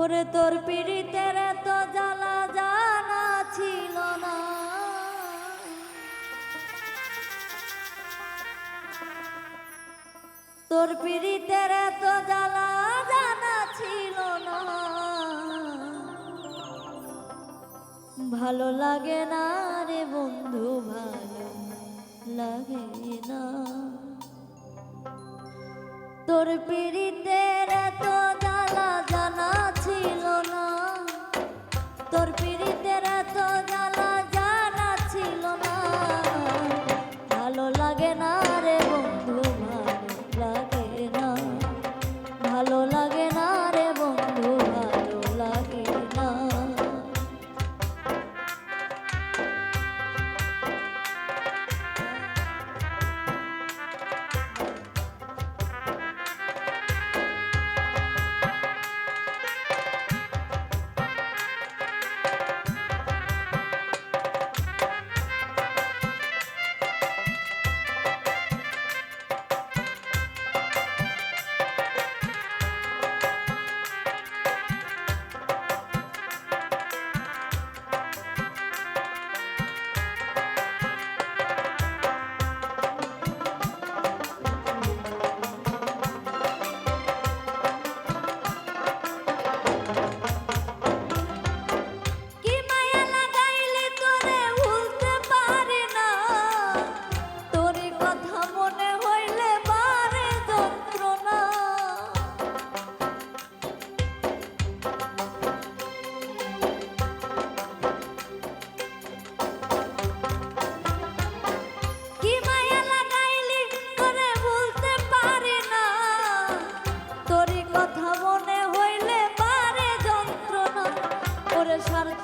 ওরে তোর পীড়িতের তো জ্বালা জানা ছিল না। তোর পীড়িতের তো জ্বালা জানা ছিল না। ভালো লাগে না রে বন্ধু, ভালো লাগে না। তোর পিড়ি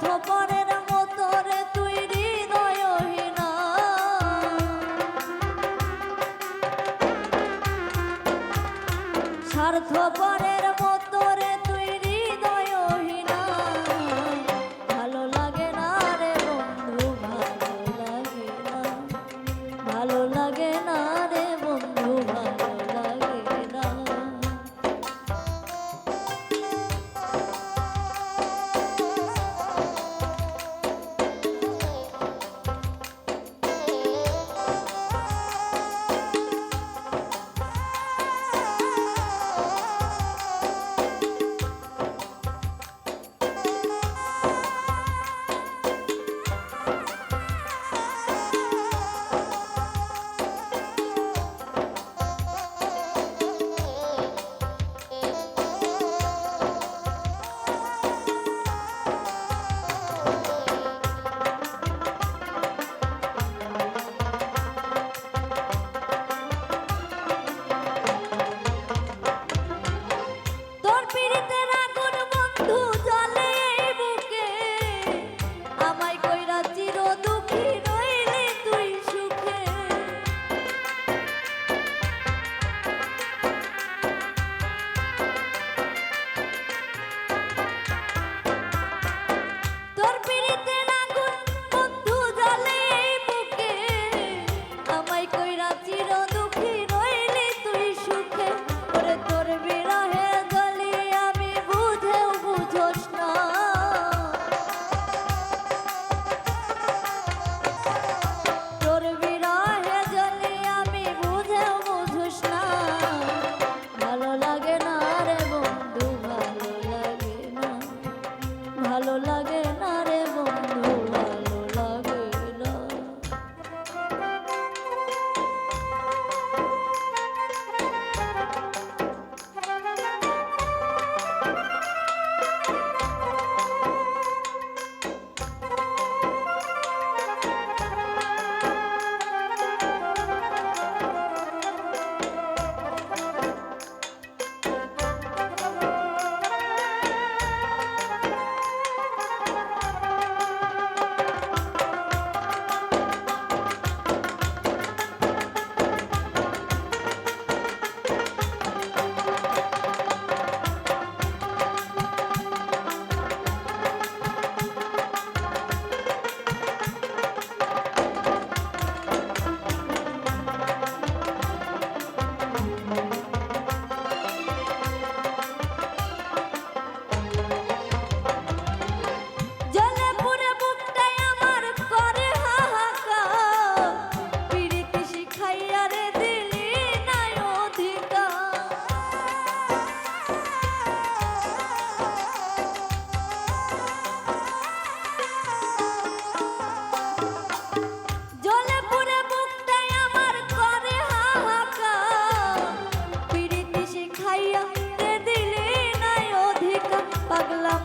অথপরের মতরে তুই হৃদয়হীনা স্বার্থপরের মতো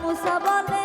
মুসা